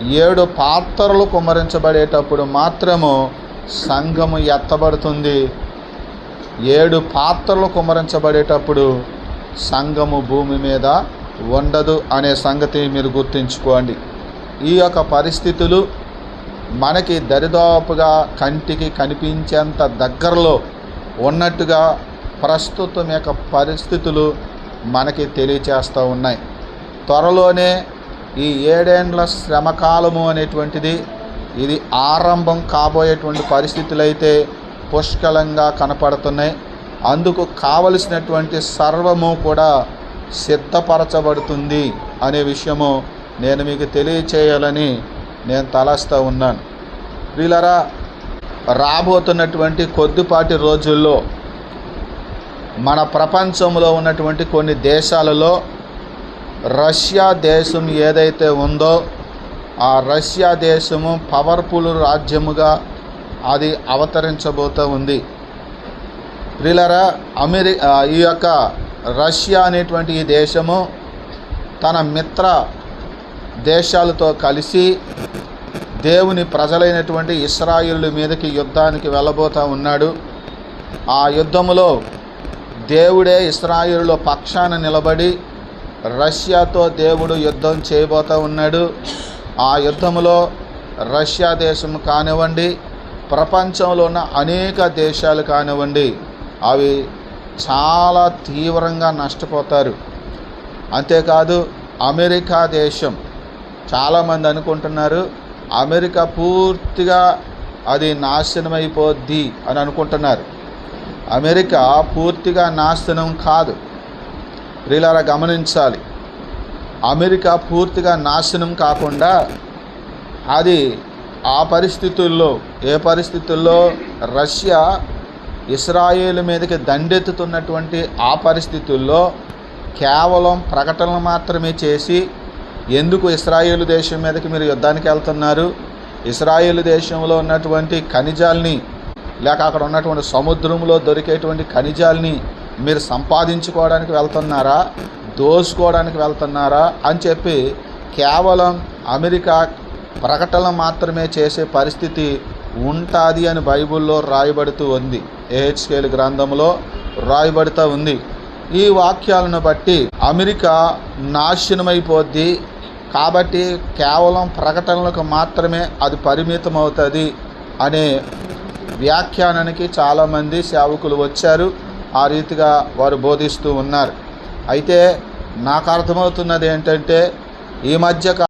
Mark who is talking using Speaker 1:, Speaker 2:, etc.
Speaker 1: ఏడు పాత్రలు కుమ్మరించబడేటప్పుడు మాత్రము సంఘము ఎత్తబడుతుంది. ఏడు పాత్రలు కుమ్మరించబడేటప్పుడు సంఘము భూమి మీద ఉండదు అనే సంగతి మీరు గుర్తుంచుకోండి. ఈ యొక్క పరిస్థితులు మనకి దరిదాపుగా కంటికి కనిపించేంత దగ్గరలో ఉన్నట్టుగా ప్రస్తుతం యొక్క పరిస్థితులు మనకి తెలియచేస్తూ ఉన్నాయి. త్వరలోనే ఈ ఏడేండ్ల శ్రమకాలము అనేటువంటిది ఇది ఆరంభం కాబోయేటువంటి పరిస్థితులు అయితే పుష్కలంగా కనపడుతున్నాయి. అందుకు కావలసినటువంటి సర్వము కూడా సిద్ధపరచబడుతుంది అనే విషయము నేను మీకు తెలియచేయాలని నేను తలస్తూ ఉన్నాను. వీళ్ళరా రాబోతున్నటువంటి కొద్దిపాటి రోజుల్లో మన ప్రపంచంలో ఉన్నటువంటి కొన్ని దేశాలలో రష్యా దేశం ఏదైతే ఉందో ఆ రష్యా దేశము పవర్ఫుల్ రాజ్యముగా అది అవతరించబోతూ ఉంది. ప్రిలరా అమెరి ఈ యొక్క రష్యా అనేటువంటి ఈ దేశము తన మిత్ర దేశాలతో కలిసి దేవుని ప్రజలైనటువంటి ఇస్రాయిల్ మీదకి యుద్ధానికి వెళ్ళబోతూ ఉన్నాడు. ఆ యుద్ధములో దేవుడే ఇస్రాయిల్లో పక్షాన నిలబడి రష్యాతో దేవుడు యుద్ధం చేయబోతూ ఉన్నాడు. ఆ యుద్ధంలో రష్యా దేశం కానివ్వండి ప్రపంచంలో ఉన్న అనేక దేశాలు కానివ్వండి అవి చాలా తీవ్రంగా నష్టపోతారు. అంతేకాదు అమెరికా దేశం చాలామంది అనుకుంటున్నారు అమెరికా పూర్తిగా అది నాశనమైపోద్ది అని అనుకుంటున్నారు. అమెరికా పూర్తిగా నాశనం కాదు. ప్రియులారా గమనించాలి. అమెరికా పూర్తిగా నాశనం కాకుండా అది ఆ పరిస్థితుల్లో ఏ పరిస్థితుల్లో రష్యా ఇస్రాయేల్ మీదకి దండెత్తుతున్నటువంటి ఆ పరిస్థితుల్లో కేవలం ప్రకటనలు మాత్రమే చేసి ఎందుకు ఇస్రాయేల్ దేశం మీదకి మీరు యుద్ధానికి వెళ్తున్నారు? ఇస్రాయేల్ దేశంలో ఉన్నటువంటి ఖనిజాల్ని లేక అక్కడ ఉన్నటువంటి సముద్రంలో దొరికేటువంటి ఖనిజాల్ని మీరు సంపాదించుకోవడానికి వెళ్తున్నారా? దోసుకోవడానికి వెళ్తున్నారా? అని చెప్పి కేవలం అమెరికా ప్రకటన మాత్రమే చేసే పరిస్థితి ఉంటుంది అని బైబిల్లో రాయబడుతూ ఉంది. ఏహెచ్కేల్ గ్రంథంలో రాయబడుతూ ఉంది. ఈ వాక్యాలను బట్టి అమెరికా నాశనమైపోద్ది. కాబట్టి కేవలం ప్రకటనలకు మాత్రమే అది పరిమితం అవుతుంది అనే వ్యాఖ్యానానికి చాలామంది సేవకులు వచ్చారు. ఆ రీతిగా వారు బోధిస్తూ ఉన్నారు. అయితే నాకు అర్థమవుతున్నది ఏంటంటే ఈ మధ్య